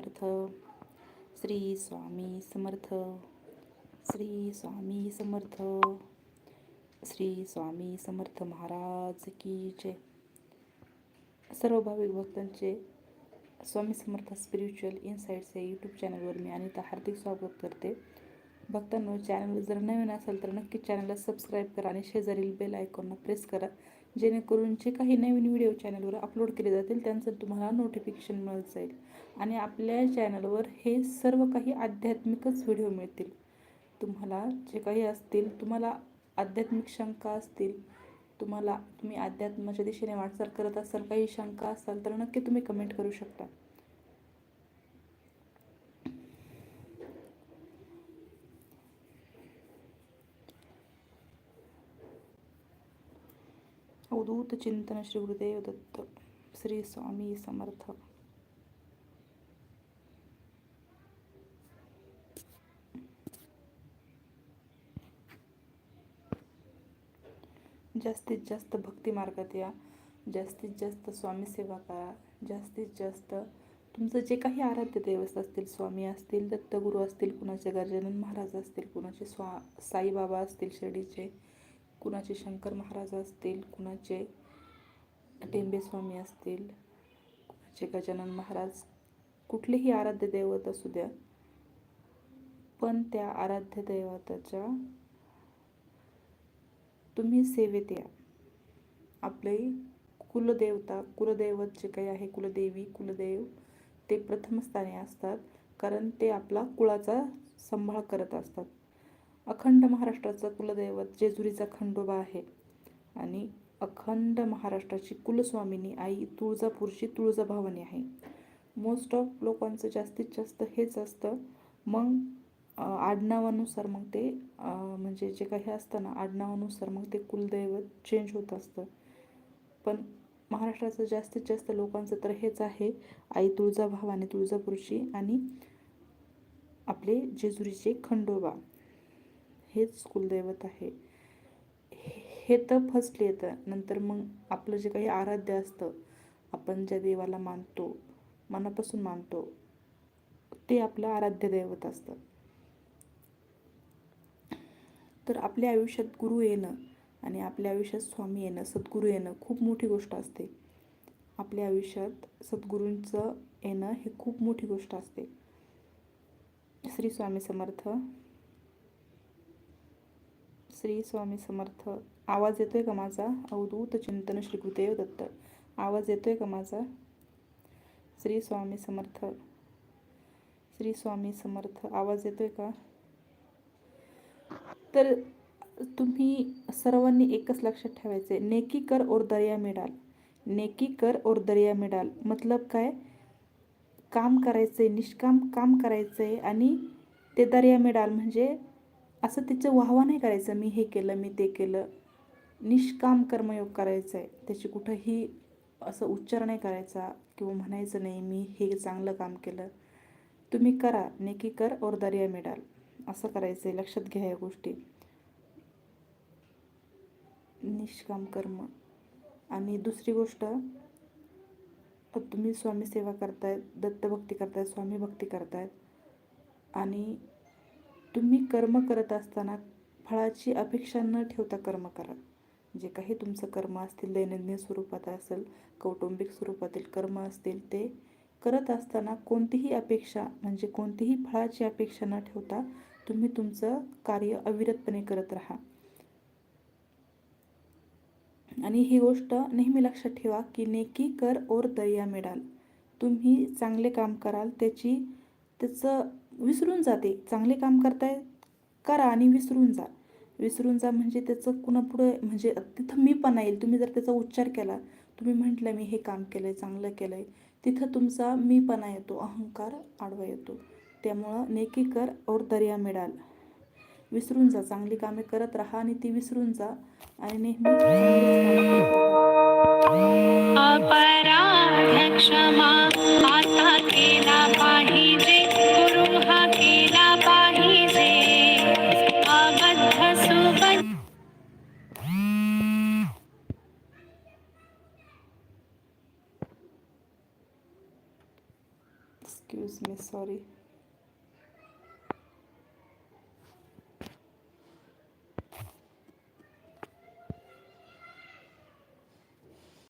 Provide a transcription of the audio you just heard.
समर्थ श्री स्वामी समर्थ श्री स्वामी समर्थ श्री स्वामी समर्थ महाराज की जय. सर्व भाविक भक्तांचे स्वामी समर्थ स्पिरिच्युअल इन्साईट्स या यूट्यूब चॅनलवर मी अनिता हार्दिक स्वागत करते. भक्तांनो चॅनल जर नवीन असेल तर नक्की चॅनलला सबस्क्राईब करा आणि शेजारील बेल आयकॉनला प्रेस करा. जेणेकरून जे काही नवीन व्हिडिओ चॅनलवर अपलोड केले जातील त्यांचं तुम्हाला नोटिफिकेशन मिळत जाईल. आणि आपल्या चॅनलवर हे सर्व काही आध्यात्मिकच व्हिडिओ मिळतील. तुम्हाला जे काही असतील तुम्हाला आध्यात्मिक शंका असतील तुम्हाला तुम्ही अध्यात्माच्या दिशेने वाटचाल करत असाल काही शंका असाल तर नक्की तुम्ही कमेंट करू शकता. अवधूत चिंतन श्री गुरुदेव दत्त श्री स्वामी समर्थ जास्तीत जास्त भक्ती मार्गात या जास्तीत जास्त स्वामी सेवा करा जास्तीत जास्त तुमचं जे काही आराध्य दैवत असतील स्वामी असतील दत्तगुरू असतील कुणाचे गजानन महाराज असतील कुणाचे स्वा साईबाबा असतील शिर्डीचे कुणाचे शंकर महाराज असतील कुणाचे टेंबेस्वामी असतील कुणाचे गजानन महाराज कुठलेही आराध्य दैवत असू द्या. पण त्या आराध्य दैवताच्या तुम्ही सेवेत या. आपले कुलदेवता कुलदैवत जे काही आहे कुलदेवी कुलदेव ते प्रथम स्थानी असतात कारण ते आपला कुळाचा सांभाळ करत असतात. अखंड महाराष्ट्राचं कुलदैवत जेजुरीचा खंडोबा आहे. आणि अखंड महाराष्ट्राची कुलस्वामिनी आई तुळजापूरची तुळजाभवानी आहे. मोस्ट ऑफ लोकांचं जास्तीत जास्त हेच असतं. मग आडनावानुसार मग ते म्हणजे जे काही असतं ना आडनावानुसार मग ते कुलदैवत चेंज होत असतं. पण महाराष्ट्राचं जास्तीत जास्त लोकांचं तर हेच आहे. आई तुळजाभवानी तुळजापूरची आणि आपले जेजुरीचे खंडोबा. हेच कुलदैवत आहे. हे तर फसले येतं नंतर मग आपलं जे काही आराध्य असतं आपण ज्या देवाला मानतो मनापासून मानतो ते आपलं आराध्य दैवत असतं. तर आपल्या आयुष्यात गुरु येणं आणि आपल्या आयुष्यात स्वामी येणं सद्गुरू येणं खूप मोठी गोष्ट असते. आपल्या आयुष्यात सद्गुरूंचं येणं हे खूप मोठी गोष्ट असते. श्री स्वामी समर्थ. श्री स्वामी समर्थ. आवाज येतोय का माझा? अवधूत चिंतन श्री गुरुदेव दत्त. आवाज येतोय का माझा? श्री स्वामी समर्थ. श्री स्वामी समर्थ. आवाज येतोय का? तर तुम्ही सर्वांनी एकच लक्षात ठेवायचे नेकी कर और दर्या मिळाल नेकी कर और दर्या मिळाल मतलब काय? काम करायचं आहे निष्काम काम करायचं आहे आणि ते दर्या मिळाल म्हणजे असं तिचं वाहवा नाही करायचं मी हे केलं मी ते केलं. निष्काम कर्मयोग करायचं आहे. त्याची कुठंही असं उच्चार नाही करायचा किंवा म्हणायचं नाही मी हे चांगलं काम केलं. तुम्ही करा नेकी कर और दर्या मिळाल असं करायचं आहे. लक्षात घ्या या गोष्टी. निष्काम कर्म. आणि दुसरी गोष्ट तुम्ही स्वामी सेवा करतायत दत्तभक्ती करतायत स्वामी भक्ती करतायत आणि तुम्ही कर्म करत असताना फळाची अपेक्षा न ठेवता कर्म करा. जे काही तुमचं कर्म असतील दैनंदिन स्वरूपात असेल कौटुंबिक स्वरूपातील कर्म असतील ते करत असताना कोणतीही अपेक्षा म्हणजे कोणतीही फळाची अपेक्षा न ठेवता तुम्ही तुमचं कार्य अविरतपणे करत राहा. आणि ही गोष्ट नेहमी लक्षात ठेवा की नेकी कर और दर्या मिळाल. तुम्ही चांगले काम कराल त्याची त्याचं विसरून जाते. चांगले काम करताय करा आणि विसरून जा. विसरून जा म्हणजे त्याचं कुणापुढं म्हणजे तिथं मी पण येईल तुम्ही जर त्याचा उच्चार केला तुम्ही म्हटलं मी हे काम केलं आहे चांगलं केलं आहे तिथं तुमचा मीपणा येतो अहंकार आडवा येतो. त्यामुळं नेकी कर और दर्या मिळाल विसरून जा चांगली कामे करत राहा आणि ती विसरून जा. आणि नेहमी excuse me sorry.